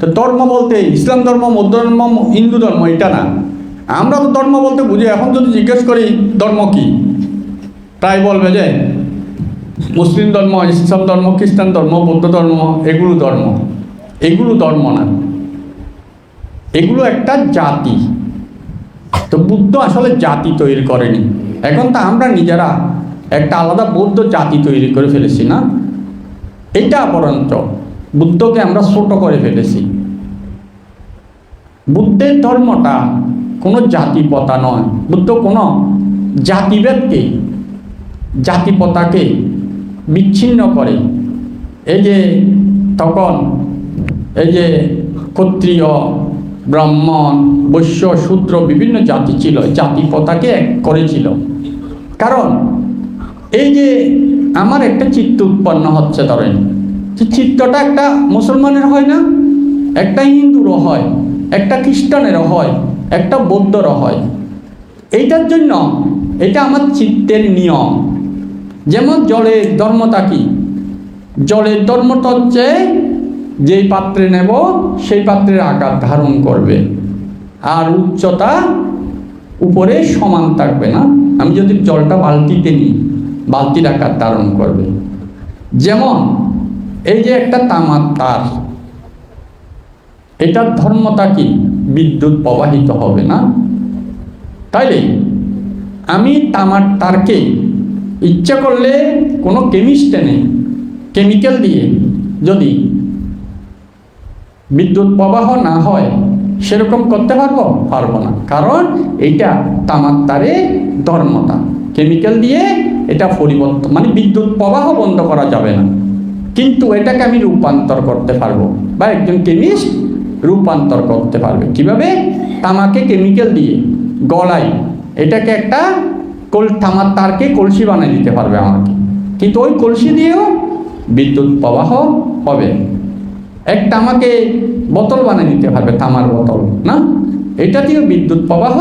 তো ধর্ম বলতে ইসলাম ধর্ম, মধ্য ধর্ম, হিন্দু ধর্ম, এটা না। আমরা তো ধর্ম বলতে বুঝি, এখন যদি জিজ্ঞেস করি, ধর্ম কি? প্রায় বলবে যে, মুসলিম ধর্ম, ইসলাম ধর্ম, খ্রিস্টান ধর্ম, বৌদ্ধ ধর্ম, এগুলো ধর্ম। এগুলো ধর্ম না। এগুলো একটা জাতি। তো বুদ্ধ আসলে জাতি তৈরি করেনি। এখন তো আমরা নিজেরা একটা আলাদা বৌদ্ধ জাতি তৈরি করে ফেলেছি না? এটা বরঞ্চ বুদ্ধকে আমরা ছোট করে ফেলেছি। বুদ্ধের ধর্মটা কোনো জাতিপতা নয়। বুদ্ধ কোনো জাতিভেদকে, জাতিপতাকে বিচ্ছিন্ন করে। এই যে তখন এই যে ক্ষত্রিয়, ব্রাহ্মণ, বৈশ্য, শূদ্র বিভিন্ন জাতি ছিল, জাতিপতাকে এক করেছিল। কারণ এই যে আমার একটা চিত্ত উৎপন্ন হচ্ছে ধরেন। চিত্তটা একটা মুসলমানের হয় না, একটা হিন্দুরও হয়, একটা খ্রিস্টানেরও হয়, একটা বৌদ্ধরও হয়। এইটার জন্য এটা আমার চিত্তের নিয়ম। যেমন জলের ধর্মটা কি জলের ধর্মটা হচ্ছে যেই পাত্রে নেব, সেই পাত্রের আকার ধারণ করবে। আর উচ্চতা উপরে সমান থাকবে না। আমি যদি জলটা বালতিতে নিই, বালতির আকার ধারণ করবে। যেমন এই যে একটা তামার তার, এটার ধর্মটা কি? বিদ্যুৎ প্রবাহিত হবে না? তাইলে আমি তামার তারকে ইচ্ছা করলে কোনো কেমিস্টে নেই কেমিক্যাল দিয়ে যদি বিদ্যুৎ প্রবাহ না হয়, সেরকম করতে পারব? পারব না। কারণ এটা তামার তারে ধর্মতা। কেমিক্যাল দিয়ে এটা পরিবর্তন মানে বিদ্যুৎ প্রবাহ বন্ধ করা যাবে না। কিন্তু এটাকে আমি রূপান্তর করতে পারব। বা একজন কেমিস্ট রূপান্তর করতে পারবে। কীভাবে? তামাকে কেমিক্যাল দিয়ে গলায়। এটাকে একটা কল তামার তারকে কলসি বানিয়ে দিতে পারবে আমাকে। কিন্তু ওই কলসি দিয়েও বিদ্যুৎ প্রবাহ হবে। একটা আমাকে বোতল বানিয়ে দিতে পারবে, তামার বোতল, না? এটা দিয়েও বিদ্যুৎ প্রবাহ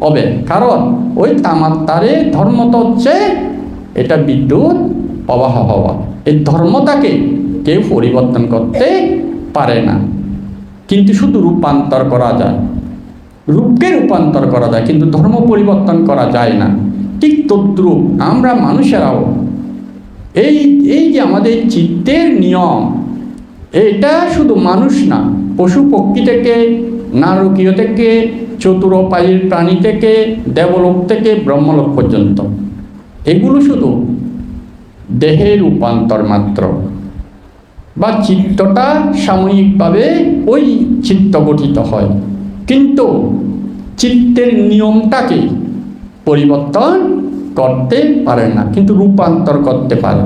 হবে। কারণ ওই তামার তারে ধর্মত হচ্ছে এটা বিদ্যুৎ প্রবাহ হওয়া এই ধর্মটাকে কেউ পরিবর্তন করতে পারে না। কিন্তু শুধু রূপান্তর করা যায়। রূপকে রূপান্তর করা যায়, কিন্তু ধর্ম পরিবর্তন করা যায় না। ঠিক তদ্রূপ আমরা মানুষেরাও এই এই যে আমাদের চিত্তের নিয়ম, এটা শুধু মানুষ না, পশু পক্ষী থেকে, নারকীয় থেকে, চতুরপায়ীর প্রাণী থেকে, দেবলোক থেকে, ব্রহ্মলোক পর্যন্ত। এগুলো শুধু দেহের রূপান্তর মাত্র। বা চিত্তটা সাময়িকভাবে ওই চিত্ত গঠিত হয়। কিন্তু চিত্তের নিয়মটাকে পরিবর্তন করতে পারে না, কিন্তু রূপান্তর করতে পারে।